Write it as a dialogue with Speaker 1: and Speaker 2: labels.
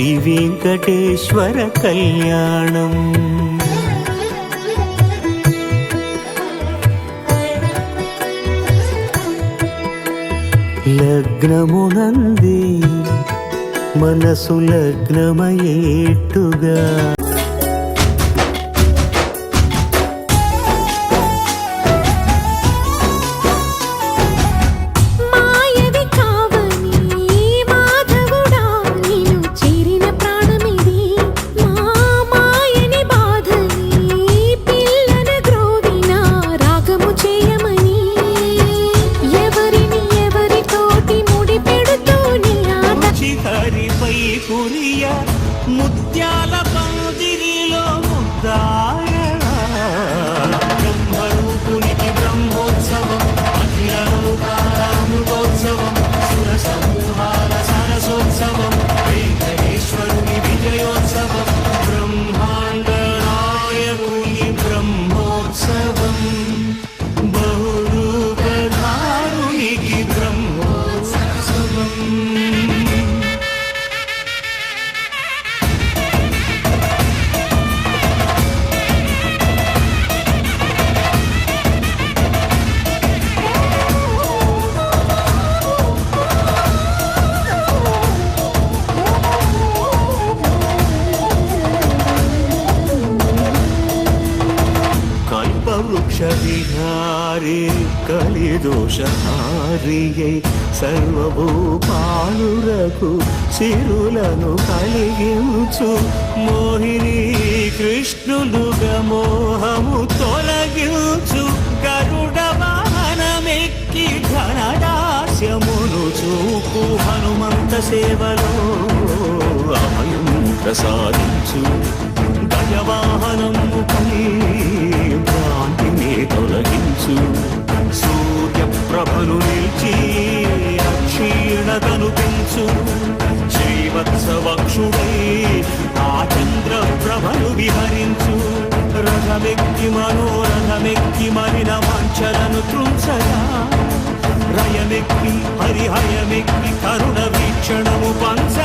Speaker 1: శ్రీ వెంకటేశ్వర కళ్యాణం. లగ్నమునంది మనసు లగ్నమయేట్టుగా. కల్పవృక్ష విహారి కలిదోషహారియై సర్వభూపాలురకు సిరులను కలిగించు. మోహిని కృష్ణులుగా మోహము తొలగించు. గరుడ వాహనమెక్కి ఘనదాస్యమును చూపు. హనుమంత సేవలో అభయం ప్రసాదించు. గజవాహనముపై తొలగించు సూర్య ప్రభలు నిలిచి అక్షీణతను పెంచు శ్రీవత్సవక్షుడై ఆ చంద్ర ప్రభలు విహరించు. రథమెక్కి మనోరథమెక్కి మరిన వాంఛలను త్రుంచగా రయమెక్కి హరిహయమెక్కి కరుణ వీక్షణము పంచ